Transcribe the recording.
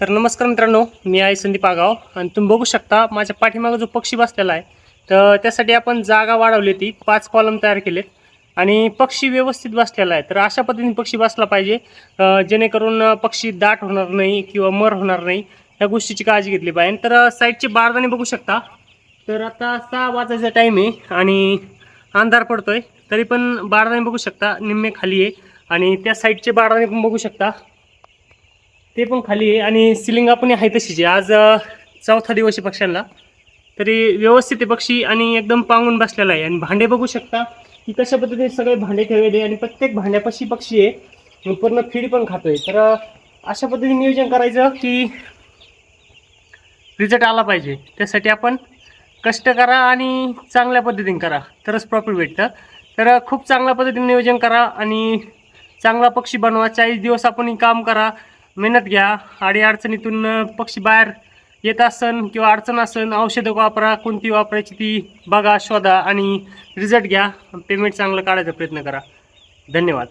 तर नमस्कार मित्रांनो मी आहे संदीप आगाव आणि तुम्ही बघू शकता माझ्या पाठीमागं जो पक्षी बसलेला आहे तर त्यासाठी आपण जागा वाढवली ती पाच कॉलम तयार केलेत आणि पक्षी व्यवस्थित बसलेला आहे. तर अशा पद्धतीने पक्षी बसला पाहिजे जेणेकरून पक्षी दाट होणार नाही किंवा मर होणार नाही या गोष्टीची काळजी घेतली पाहिजे. तर साईडचे बारदाणे बघू शकता. तर आता सहा वाजायचा टाईम आहे आणि अंधार पडतोय तरी पण बारदाने बघू शकता निम्मे खाली आहे आणि त्या साईडचे बारदाने पण बघू शकता. ते पण खाली आहे आणि सिलिंग पण आहे तशीच. आहे आज चौथा दिवस आहे पक्ष्यांना. तरी व्यवस्थित आहे पक्षी आणि एकदम पांगून बसलेला आहे. आणि भांडे बघू शकता की कशा पद्धतीने सगळे भांडे ठेवले आणि प्रत्येक भांड्यापाशी पक्षी आहे. पूर्ण फीड पण खातोय. तर अशा पद्धतीने नियोजन करायचं की रिझल्ट आला पाहिजे. त्यासाठी आपण कष्ट करा आणि चांगल्या पद्धतीने करा. तरच प्रॉफिट भेटतं. तर खूप चांगल्या पद्धतीने नियोजन करा आणि चांगला पक्षी बनवा. चाळीस दिवस आपण काम करा. मेहनत घ्या. आणि अडचणीतून पक्षी बाहेर येत असन किंवा अडचण असन औषधं वापरा कोणती वापरायची ती बघा शोधा आणि रिझल्ट घ्या. पेमेंट चांगलं काढायचा प्रयत्न करा. धन्यवाद.